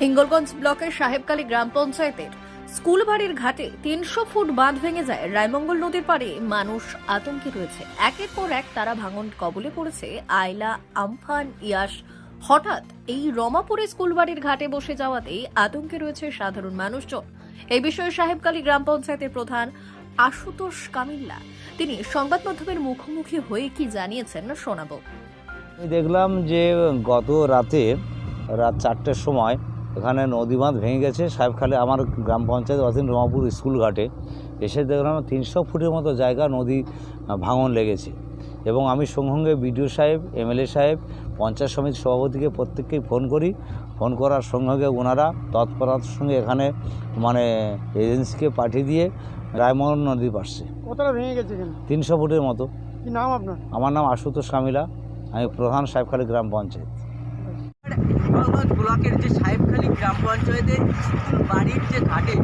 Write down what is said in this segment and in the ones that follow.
হিঙ্গলগঞ্জ ব্লকের সাহেবকালী গ্রাম পঞ্চায়েতের স্কুল বাড়ির ঘাটে তিনশো ফুট বাঁধ ভেঙে যায় রায়মঙ্গল নদীর পাড়ে। মানুষ আতঙ্কে রয়েছে। একের পর এক তারা ভাঙন কবলে পড়েছে। আয়লা আমফান, ইয়াস হঠাৎ এই রমাপুরে স্কুল বাড়ির ঘাটে বসে যাওয়াতেই আতঙ্কে রয়েছে সাধারণ মানুষজন। এই বিষয়ে সাহেবকালী গ্রাম পঞ্চায়েতের প্রধান আশুতোষ কামিল্লা। তিনি সংবাদ মাধ্যমের মুখোমুখি হয়ে কি জানিয়েছেন শোনাবো। দেখলাম যে গত রাতে রাত চারটের সময় এখানে নদী বাঁধ ভেঙে গেছে। সাহেবখালী আমার গ্রাম পঞ্চায়েত অধীন রমাপুর স্কুল ঘাটে এসে দেখলাম তিনশো ফুটের মতো জায়গা নদী ভাঙন লেগেছে। এবং আমি সঙ্গে সঙ্গে বিডিও সাহেব এমএলএ সাহেব পঞ্চায়েত সমিতি সভাপতিকে প্রত্যেককেই ফোন করি। ফোন করার সঙ্গে ওনারা তৎপরতার সঙ্গে এখানে মানে এজেন্সিকে পাঠিয়ে দিয়ে রায়মোহন নদী পাশে কতটা ভেঙে গেছে তিনশো ফুটের মতো। কি নাম আপনার? আমার নাম আশুতোষ কামিলা। আমি প্রধান সাহেবখালী গ্রাম পঞ্চায়েত। ব্লকের যে সাহেবখালী গ্রাম পঞ্চায়েতের স্কুল বাড়ির যে ঘাটে,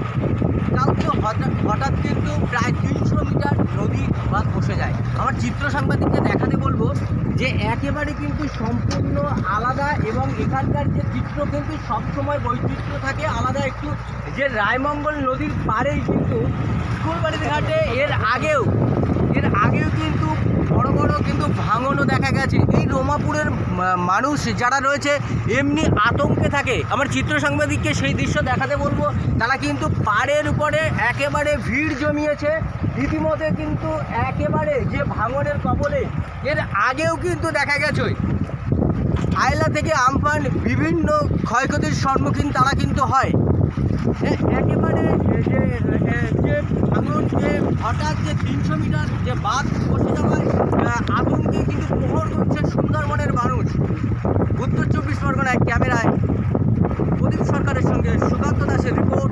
কালকে হঠাৎ হঠাৎ কিন্তু প্রায় তিনশো মিটার নদী বাঁধ বসে যায়। আমার চিত্র সাংবাদিককে দেখাতে বলব যে একেবারে কিন্তু সম্পূর্ণ আলাদা এবং এখানকার যে চিত্র কিন্তু সবসময় বৈচিত্র্য থাকে, আলাদা একটু যে রায়মঙ্গল নদীর পাড়েই কিন্তু স্কুল বাড়ির ঘাটে এর আগেও এর আগেও কিন্তু বড় বড় কিন্তু গেছে এই মানুষ যারা রয়েছে, এমনি আতঙ্কে থাকে। আমার চিত্র সাংবাদিককে সেই দৃশ্য দেখাতে বলব। তারা কিন্তু পাড়ের উপরে একেবারে ভিড় জমিয়েছে। রীতিমতো কিন্তু একেবারে যে ভাঙনের কবলে, এর আগেও কিন্তু দেখা গেছে। আয়লা থেকে আমফান বিভিন্ন ক্ষয়ক্ষতির সম্মুখীন তারা কিন্তু হয়। একেবারে যে যে ভাঙন, যে হঠাৎ যে তিনশো মিটার যে বাঁধ বসে যাওয়ায় চব্বিশ পরগনায় ক্যামেরায় প্রদীপ সরকারের সঙ্গে সুকান্ত দাসের রিপোর্ট।